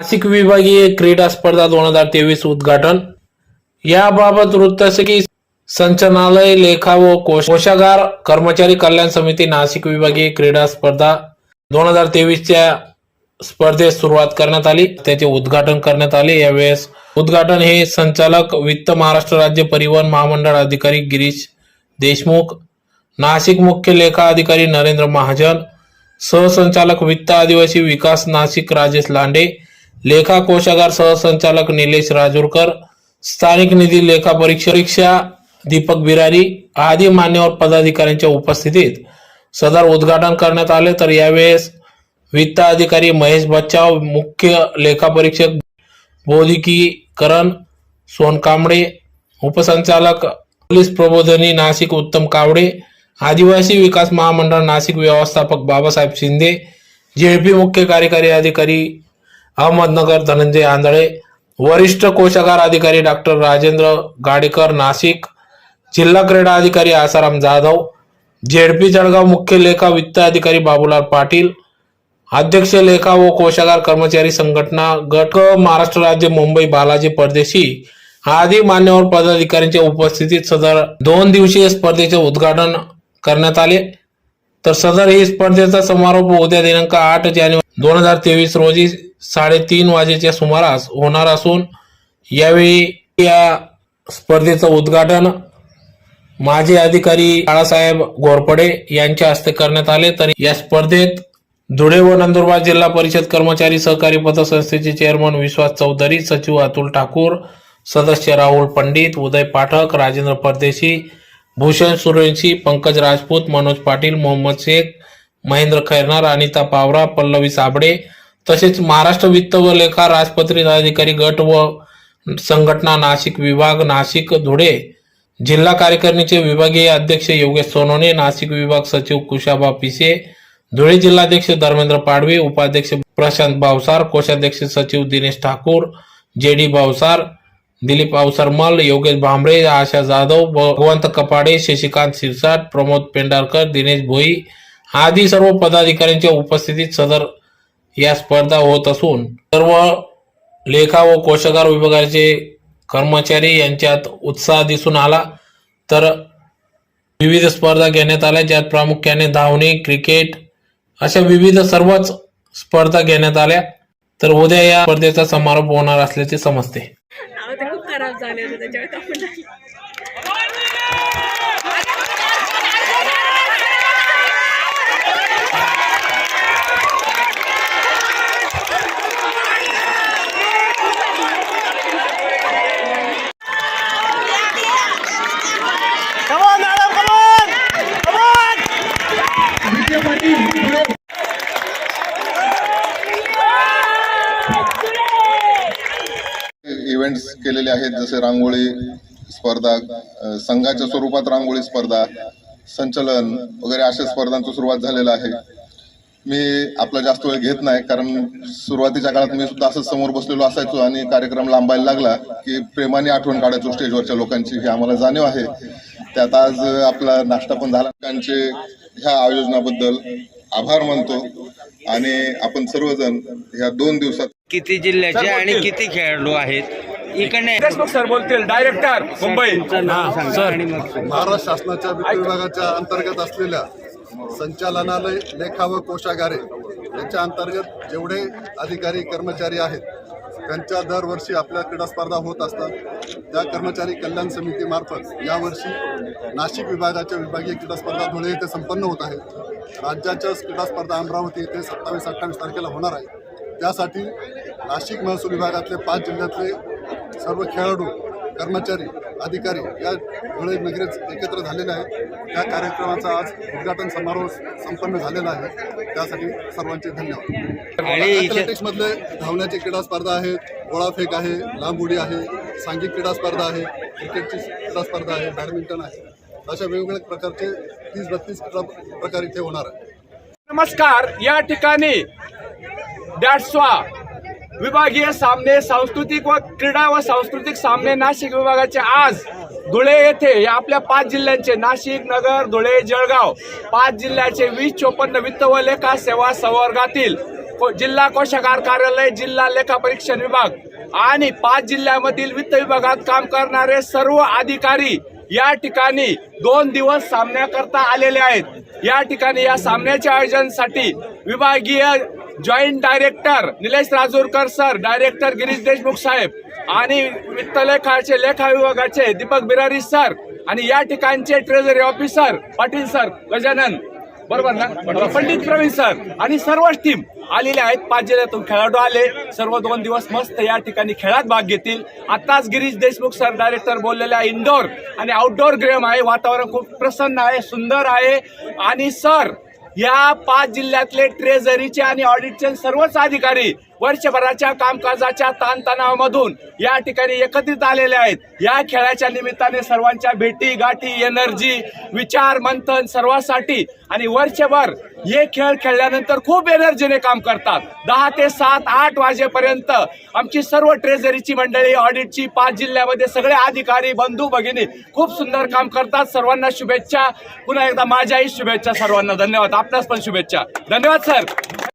नाशिक विभागीय क्रीडा स्पर्धा दोन हजार तेवीस उद्घाटन. याबाबत वृत्त असे की संचालनालय लेखा व कोशागार कर्मचारी कल्याण समिती नाशिक विभागीय क्रीडा स्पर्धा दोन हजार तेवीसच्या स्पर्धेस सुरुवात करण्यात आली. त्याचे उद्घाटन करण्यात आले. यावेळेस उद्घाटन हे संचालक वित्त महाराष्ट्र राज्य परिवहन महामंडळ अधिकारी गिरीश देशमुख नाशिक मुख्य लेखा अधिकारी नरेंद्र महाजन सहसंचालक वित्त आदिवासी विकास नाशिक राजेश लांडे लेखा कोशागार सहसंचालक निलेश राजूरकर स्थानिक निधी लेखा परीक्षा दीपक बिरारी आदी मान्यवर पदाधिकाऱ्यांच्या उपस्थितीत सदर उद्घाटन करण्यात आले. तर यावेळेस वित्त अधिकारी महेश बच्चाव मुख्य लेखापरीक्षक बोधिकीकरण सोन कांबळे उपसंचालक पोलीस प्रबोधनी नाशिक उत्तम कावडे आदिवासी विकास महामंडळ नाशिक व्यवस्थापक बाबासाहेब शिंदे जेळपी मुख्य कार्यकारी अधिकारी अहमदनगर धनंजय आंधळे वरिष्ठ कोशागार अधिकारी डॉक्टर राजेंद्र गाडेकर नाशिक जिल्हा क्रीडा अधिकारी आसाराम जाधव झेडपी जळगाव मुख्य लेखा वित्त अधिकारी बाबूलाल पाटील अध्यक्ष लेखा व कोशागार कर्मचारी संघटना गट महाराष्ट्र राज्य मुंबई बालाजी परदेशी आदी मान्यवर पदाधिकाऱ्यांच्या उपस्थितीत सदर दोन दिवसीय स्पर्धेचे उद्घाटन करण्यात आले. तर सदर ही स्पर्धेचा समारोप उद्या दिनांक आठ जानेवारी दोन हजार तेवीस रोजी साडेतीन वाजेच्या सुमारास होणार असून यावेळी या स्पर्धेचं उद्घाटन माजी अधिकारी बाळासाहेब घोरपडे यांच्या हस्ते करण्यात आले. तर या स्पर्धेत धुळे व नंदुरबार जिल्हा परिषद कर्मचारी सहकारी पतसंस्थेचे चेअरमन विश्वास चौधरी सचिव अतुल ठाकूर सदस्य राहुल पंडित उदय पाठक राजेंद्र परदेशी भूषण सुरेंशी पंकज राजपूत मनोज पाटील मोहम्मद शेख महेंद्र खैरनार अनिता पावरा पल्लवी साबडे तसेच महाराष्ट्र वित्त व लेखा राजपत्रित अधिकारी गट व संघटना नाशिक विभाग नाशिक धुळे जिल्हा कार्यकारिणीचे विभागीय अध्यक्ष योगेश सोनोने नाशिक विभाग सचिव कुशाबा पिसे धुळे जिल्हाध्यक्ष धर्मेंद्र पाडवी उपाध्यक्ष प्रशांत भावसार कोषाध्यक्ष सचिव दिनेश ठाकूर जे डी भावसार दिलीप अवसरमल योगेश भांबळे आशा जाधव भगवंत कपाडे शशिकांत शिरसाट प्रमोद पेंढारकर दिनेश भोई आदी सर्व पदाधिकाऱ्यांच्या उपस्थितीत सदर या स्पर्धा होत असून सर्व लेखा व कोशागार विभागाचे कर्मचारी यांच्यात उत्साह दिसून आला. तर विविध स्पर्धा घेण्यात आल्या ज्यात प्रामुख्याने धावणे क्रिकेट अशा विविध सर्वच स्पर्धा घेण्यात आल्या. तर उद्या या स्पर्धेचा समारोप होणार असल्याचे समजते अहो ते खूप खराब झाले होते त्याच्यावर टाकून टाकले इव्हेंट्स केलेले आहेत जसे रांगोळी स्पर्धा संघाच्या स्वरूपात रांगोळी स्पर्धा संचलन वगैरे अशा स्पर्धांची सुरुवात झालेलं आहे. मी आपला जास्त वेळ घेत नाही कारण सुरुवातीच्या काळात मी सुद्धा असंच समोर बसलेलो असायचो आणि कार्यक्रम लांबायला लागला की प्रेमाने आठवण काढायचो स्टेजवरच्या लोकांची ही आम्हाला जाणीव आहे. त्यात आज आपला नाश्ता पण झाला. लोकांचे ह्या आयोजनाबद्दल आभार मानतो आणि आपण सर्वजण ह्या दोन दिवसात किती जिल्ह्याचे आणि किती खेळाडू आहेत? इकडे सर बोलतील डायरेक्टर मुंबई. महाराष्ट्र शासनाच्या वित्त विभागाच्या अंतर्गत असलेल्या संचालनालय लेखा व कोशागारे यांच्या अंतर्गत जेवढे अधिकारी कर्मचारी आहेत त्यांच्या दरवर्षी आपल्या क्रीडा स्पर्धा होत असतात. त्या कर्मचारी कल्याण समितीमार्फत यावर्षी नाशिक विभागाच्या विभागीय क्रीडा स्पर्धा धुळे येथे संपन्न होत आहेत. राज्याच्या क्रीडा स्पर्धा अमरावती येथे सत्तावीस अठ्ठावीस तारखेला होणार आहे. त्यासाठी नाशिक महसूल विभागातले पाच जिल्ह्यातले सर्व खेळाडू कर्मचारी अधिकारी या धुळे नगरीत एकत्र झालेले आहेत. त्या कार्यक्रमाचा आज उद्घाटन समारोह संपन्न झालेला आहे. त्यासाठी सर्वांचे धन्यवाद. आणि इथे ॲथलेटिक्स मधले धावण्याची क्रीडा स्पर्धा आहेत गोळाफेक आहे लांब उडी आहे सांघिक क्रीडा स्पर्धा आहे क्रिकेटची क्रीडा स्पर्धा आहे बॅडमिंटन आहे. अशा वेगवेगळ्या प्रकारचे तीस बत्तीस क्रीडा प्रकार इथे होणार आहे नमस्कार या ठिकाणी डॅट्सवा विभागीय सामने सांस्कृतिक व क्रीडा व सांस्कृतिक सामने नाशिक विभागाचे आज धुळे येथे या आपल्या पाच जिल्ह्यांचे नाशिक नगर धुळे जळगाव पाच जिल्ह्याचे वीस चोपन्न वित्त व लेखा सेवा संवर्गातील को- जिल्हा कोषागार कार्यालय जिल्हा लेखा परीक्षण विभाग आणि पाच जिल्ह्यामधील वित्त विभागात काम करणारे सर्व अधिकारी या ठिकाणी दोन दिवस सामन्याकरता आलेले आहेत. या ठिकाणी या सामन्याच्या आयोजनासाठी विभागीय joint director Nilesh Rajurkar sir director Girish Deshmukh साहेब आणि वित्त लेखाचे लेखा विभागाचे दीपक बिरारी सर आणि या ठिकाणचे treasury officer Patil sir Gajanan. बरोबर ना? पंडित प्रवीण सर आणि सर्वच टीम आलेले आहेत. पाच जिल्ह्यातून खेळाडू आले. सर्व दोन दिवस मस्त या ठिकाणी खेळात भाग घेतील. आताच गिरीश देशमुख सर डायरेक्टर बोललेले आहे इंडोर आणि आउटडोर गेम आहे. वातावरण खूप प्रसन्न आहे सुंदर आहे. आणि सर या पाच जिल्ह्यातले ट्रेझरीचे आणि ऑडिटचे सर्वच अधिकारी वर्षभराच्या कामकाजाच्या ताणतणावामधून या ठिकाणी एकत्रित आलेले आहेत. या खेळाच्या निमित्ताने सर्वांच्या भेटी गाठी एनर्जी विचार मंथन सर्वांसाठी आणि वर्षभर हे खेळ खेळल्यानंतर खूप एनर्जीने काम करतात. दहा ते सात आठ वाजेपर्यंत आमची सर्व ट्रेझरीची मंडळी ऑडिटची पाच जिल्ह्यामध्ये सगळे अधिकारी बंधू भगिनी खूप सुंदर काम करतात. सर्वांना शुभेच्छा. पुन्हा एकदा माझ्याही शुभेच्छा सर्वांना. धन्यवाद. आपणास पण शुभेच्छा. धन्यवाद सर.